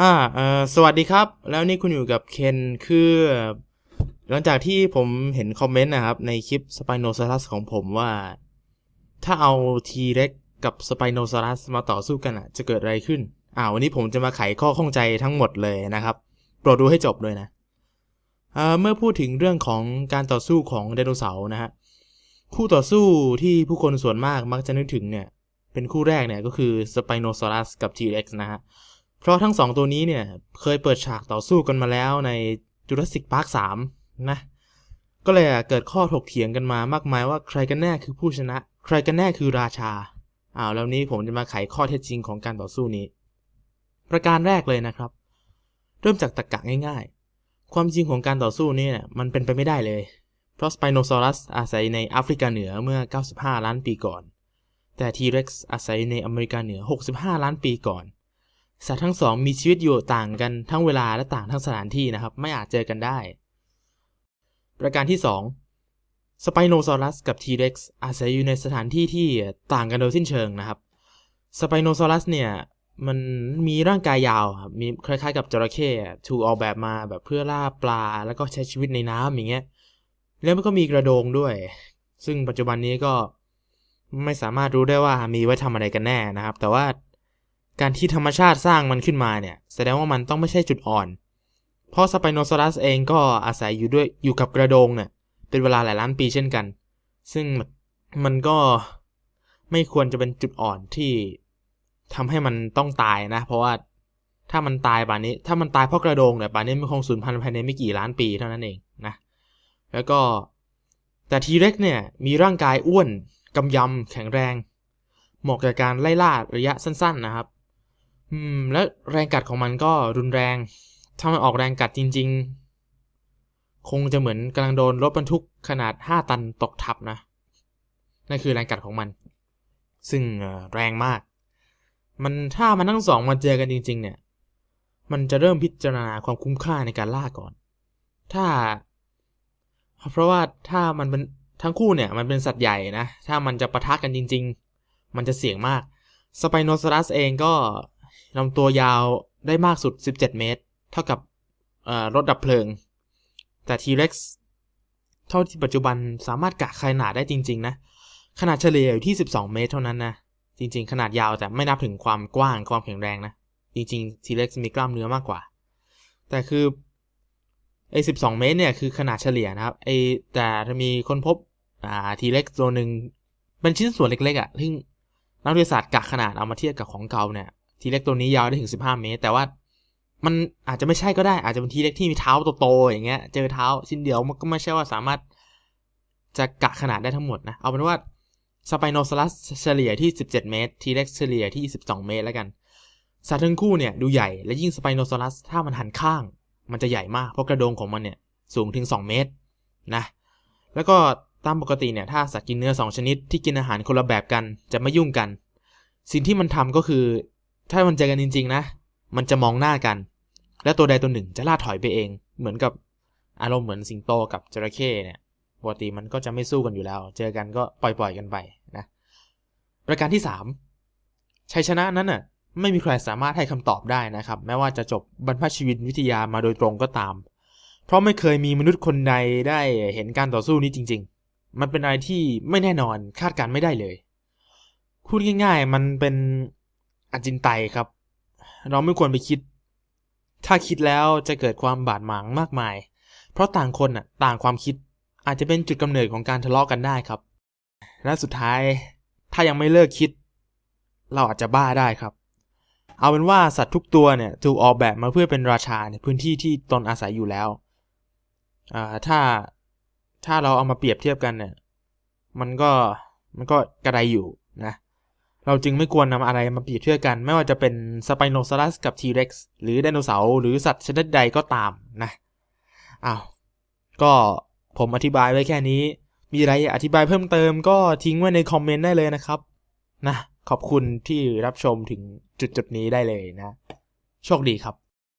อ่าเออสวัสดีครับ แล้วนี่คุณอยู่กับเคนคือ หลังจากที่ผมเห็นคอมเมนต์นะครับ ในคลิป Spinosaurus ของผมว่า ถ้าเอา T-Rex กับ Spinosaurus มาต่อสู้กันอะ จะเกิดอะไรขึ้น อ่าวันนี้ผมจะมาไขข้อข้องใจทั้งหมดเลยนะครับ โปรดดูให้จบเลยนะเเมื่อพูดถึงเรื่องของการต่อสู้ของไดโนเสาร์นะฮะคู่ต่อสู้ที่ผู้คนส่วนมากมักจะนึกถึงเนี่ย เป็นคู่แรกเนี่ยก็คือ Spinosaurus กับ T-Rex นะฮะ เพราะทั้งสองตัวนี้เนี่ยเคยเปิดฉากต่อสู้กันมาแล้วใน Jurassic Park 3 นะ ก็เลยเกิดข้อถกเถียงกันมามากมายว่าใครกันแน่คือผู้ชนะ ใครกันแน่คือราชาอ้าวแล้วนี้ผมจะมาไขข้อเท็จจริงของการต่อสู้นี้ ประการแรกเลยนะครับ เริ่มจากตรรกะง่ายๆ ความจริงของการต่อสู้นี้เนี่ยมันเป็นไปไม่ได้เลย เพราะ Spinosaurus อาศัยในแอฟริกาเหนือเมื่อ 95 ล้านปีก่อน แต่ T-Rex อาศัยในอเมริกาเหนือ 65 ล้านปีก่อน สัตว์ทั้งสองมีชีวิตอยู่ต่างกันทั้งเวลาและต่างทั้งสถานที่นะครับ ไม่อาจเจอกันได้ ประการที่ 2 สไปโนซอรัสกับ T-Rex อาศัยอยู่ในสถานที่ที่ต่างกันโดยสิ้นเชิงนะครับ สไปโนซอรัสเนี่ยมันมีร่างกายยาวครับมีคล้ายๆกับจระเข้ถูกออกแบบมาแบบเพื่อล่าปลาแล้วก็ใช้ชีวิตในน้ำอย่างเงี้ย แล้วมันก็มีกระโดงด้วย ซึ่งปัจจุบันนี้ก็ไม่สามารถรู้ได้ว่ามีไว้ทำอะไรกันแน่นะครับ แต่ว่า การที่ธรรมชาติสร้างมันขึ้นมาเนี่ย แสดงว่ามันต้องไม่ใช่จุดอ่อน เพราะสไปโนซอรัสเองก็อาศัยอยู่ด้วยอยู่กับกระโดงเนี่ยเป็นเวลาหลายล้านปีเช่นกัน ซึ่งมันก็ไม่ควรจะเป็นจุดอ่อนที่ทำให้มันต้องตายนะ เพราะว่าถ้ามันตายป่านนี้ ถ้ามันตายเพราะกระโดงเนี่ยป่านนี้มันคงสูญพันธุ์ภายในไม่กี่ล้านปีเท่านั้นเองนะ แล้วก็แต่ทีเร็กเนี่ยมีร่างกายอ้วนกำยำแข็งแรง เหมาะกับการไล่ล่าระยะสั้น ๆนะครับ อืม แล้วแรงกัดของมันก็รุนแรง ถ้ามันออกแรงกัดจริง ๆ คงจะเหมือนกำลังโดนรถบรรทุกขนาด 5 ตันตกทับนะ นั่นคือแรงกัดของมัน ซึ่งแรงมาก มันถ้ามันทั้งสองมาเจอกันจริง ๆ เนี่ย มันจะเริ่มพิจารณาความคุ้มค่าในการล่าก่อน ถ้า เพราะว่าถ้ามันเป็นทั้งคู่เนี่ยมันเป็นสัตว์ใหญ่นะ ถ้ามันจะปะทะกันจริง ๆ มันจะเสี่ยงมาก สไปโนซอรัสเองก็ ลำตัวยาวได้มากสุด 17 เมตร เท่ากับรถดับเพลิง แต่ T-Rex เท่าที่ปัจจุบันสามารถกะขนาดได้จริง ๆ นะ ขนาดเฉลี่ยอยู่ที่ 12 เมตรเท่านั้นนะ จริง ๆ ขนาดยาวแต่ไม่นับถึงความกว้างความแข็งแรงนะ จริง ๆ T-Rex มีกล้ามเนื้อมากกว่า แต่คือไอ้12 เมตรเนี่ยคือขนาดเฉลี่ยนะครับไอ้แต่ถ้ามีคนพบอ่า T-Rex ตัวหนึ่งเป็นชิ้นส่วนเล็กๆอะ่ะซึ่งนักวิทยาศาสตร์กะขนาดเอามาเทียบกับของเก่าเนี่ย ทีเล็กตัวนี้ยาวได้ถึง 15 เมตร แต่ว่ามันอาจจะไม่ใช่ก็ได้ อาจจะเป็นทีเล็กที่มีเท้าโตๆอย่างเงี้ย เจอเท้าชิ้นเดียวมันก็ไม่ใช่ว่าสามารถจะกะขนาดได้ทั้งหมดนะ เอาเป็นว่าสไปโนซอรัสเฉลี่ยที่ 17 เมตร ทีเล็กเฉลี่ยที่12เมตรแล้วกัน สัตว์ทั้งคู่เนี่ยดูใหญ่ และยิ่งสไปโนซอรัสถ้ามันหันข้าง มันจะใหญ่มาก เพราะกระโดงของมันเนี่ยสูงถึง 2 เมตรนะ แล้วก็ตามปกติเนี่ยถ้าสัตว์กินเนื้อ 2 ชนิดที่กินอาหารคนละแบบกันจะไม่ยุ่งกัน สิ่งที่มันทำก็คือ ถ้ามันเจอกันจริง ๆ นะ มันจะมองหน้ากัน แล้วตัวใดตัวหนึ่งจะล่าถอยไปเอง เหมือนกับอารมณ์เหมือนสิงโตกับจระเข้เนี่ยปกติมันก็จะไม่สู้กันอยู่แล้ว เจอกันก็ปล่อยๆกันไปนะ ประการที่ 3 ชัยชนะนั้นน่ะไม่มีใครสามารถให้คำตอบได้นะครับ แม้ว่าจะจบบรรพชีวิตวิทยามาโดยตรงก็ตาม เพราะไม่เคยมีมนุษย์คนใดได้เห็นการต่อสู้นี้จริง ๆ มันเป็นอะไรที่ไม่แน่นอนคาดการไม่ได้เลยพูดง่าย ๆ มันเป็น อจินไตครับ เราไม่ควรไปคิด ถ้าคิดแล้วจะเกิดความบาดหมางมากมาย เพราะต่างคนอะต่างความคิดอาจจะเป็นจุดกำเนิดของการทะเลาะกกันได้ครับ และสุดท้ายถ้ายังไม่เลิกคิด เราอาจจะบ้าได้ครับ เอาเป็นว่าสัตว์ทุกตัวเนี่ยถูกออกแบบมาเพื่อเป็นราชาในพื้นที่ที่ตนอาศัยอยู่แล้วถ้าถ้าเราเอามาเปรียบเทียบกันเนี่ย มันก็มันก็กระไดอยู่นะ เราจึงไม่ควรนำอะไรมาเปรียบเทียบกัน ไม่ว่าจะเป็นสไปโนซอรัสกับทีเร็กซ์หรือไดโนเสาร์หรือสัตว์ชนิดใดก็ตามนะอ้าวก็ผมอธิบายไว้แค่นี้ มีอะไรอธิบายเพิ่มเติมก็ทิ้งไว้ในคอมเมนต์ได้เลยนะครับนะขอบคุณที่รับชมถึงจุดจุดนี้ได้เลยนะ โชคดีครับ